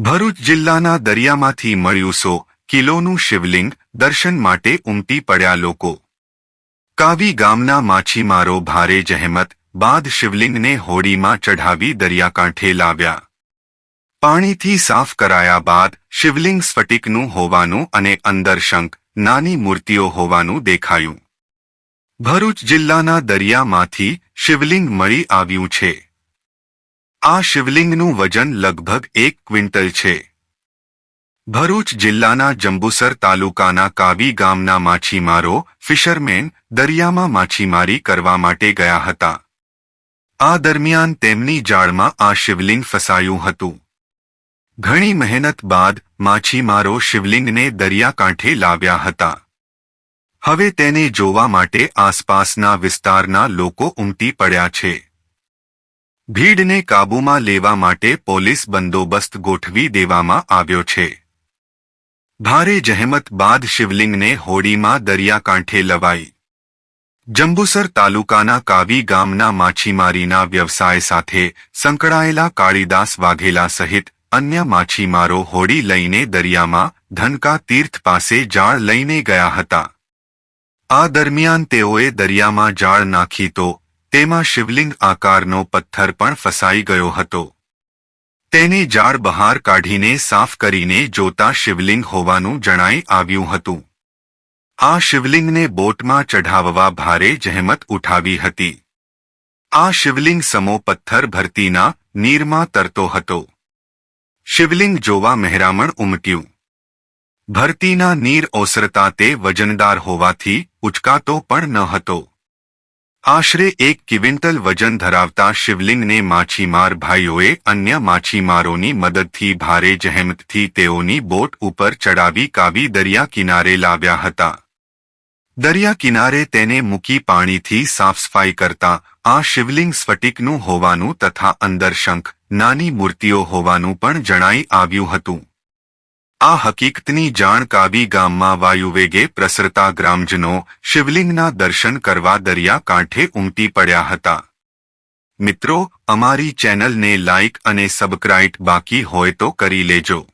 ભરૂચ જિલ્લાના દરિયામાંથી મળ્યું સો કિલોનું શિવલિંગ દર્શન માટે ઉમટી પડ્યા લોકો. કાવી ગામના માછીમારો ભારે જહેમત બાદ શિવલિંગને હોડીમાં ચઢાવી દરિયાકાંઠે લાવ્યા. પાણીથી સાફ કરાયા બાદ શિવલિંગ સ્ફટિકનું હોવાનું અને અંદર શંખ, નાની મૂર્તિઓ હોવાનું દેખાયું. ભરૂચ જિલ્લાના દરિયામાંથી શિવલિંગ મળી આવ્યું છે. આ શિવલિંગનું વજન લગભગ એક ક્વિન્ટલ છે. ભરૂચ જિલ્લાના જંબુસર તાલુકાના કાવી ગામના માછીમારો ફિશરમેન દરિયામાં માછીમારી કરવા માટે ગયા હતા. આ દરમિયાન તેમની જાળમાં આ શિવલિંગ ફસાયું હતું. ઘણી મહેનત બાદ માછીમારો શિવલિંગને દરિયાકાંઠે લાવ્યા હતા. હવે તેને જોવા માટે આસપાસના વિસ્તારના લોકો ઉમટી પડ્યા છે. ભીડને કાબૂમાં લેવા માટે પોલીસ બંદોબસ્ત ગોઠવી દેવામાં આવ્યો છે. ભારે જહેમત બાદ શિવલિંગને હોડીમાં દરિયાકાંઠે લવાઈ. જંબુસર તાલુકાના કાવી ગામના માછીમારીના વ્યવસાય સાથે સંકળાયેલા કાળીદાસ વાઘેલા સહિત અન્ય માછીમારો હોડી લઈને દરિયામાં ધનકા તીર્થ પાસે જાળ લઈને ગયા હતા. આ દરમિયાન તેઓએ દરિયામાં જાળ નાખી તો તેમાં શિવલિંગ આકારનો પથ્થર પણ ફસાઈ ગયો હતો. તેને જાળ બહાર કાઢીને સાફ કરીને જોતા શિવલિંગ હોવાનું જણાઈ આવ્યું હતું. આ શિવલિંગને બોટમાં ચઢાવવા ભારે જહેમત ઉઠાવી હતી. આ શિવલિંગ સમો પથ્થર ભરતીના નીરમાં તરતો હતો. શિવલિંગ જોવા મહેરામણ ઉમટ્યું. ભરતીના નીર ઓસરતા તે વજનદાર હોવાથી ઉચકાતો પણ ન હતો. આશરે એક કિવિન્ટલ વજન ધરાવતા શિવલિંગને માછીમાર ભાઈઓએ અન્ય માછીમારોની મદદથી ભારે જહેમતથી તેઓની બોટ ઉપર ચડાવી કાવી દરિયા કિનારે લાવ્યા હતા. દરિયા કિનારે તેને મૂકી પાણીથી સાફસફાઈ કરતા આ શિવલિંગ સ્ફટિકનું હોવાનું તથા અંદર શંખ, નાની મૂર્તિઓ હોવાનું પણ જણાઈ આવ્યું હતું. આ હકીકતની જાણ કાવી ગામમાં વાયુવેગે પ્રસરતા ગ્રામજનો શિવલિંગના દર્શન કરવા દરિયા કાંઠે ઉમટી પડ્યા હતા. મિત્રો, અમારી ચેનલને લાઇક અને સબસ્ક્રાઇબ બાકી હોય તો કરી લેજો.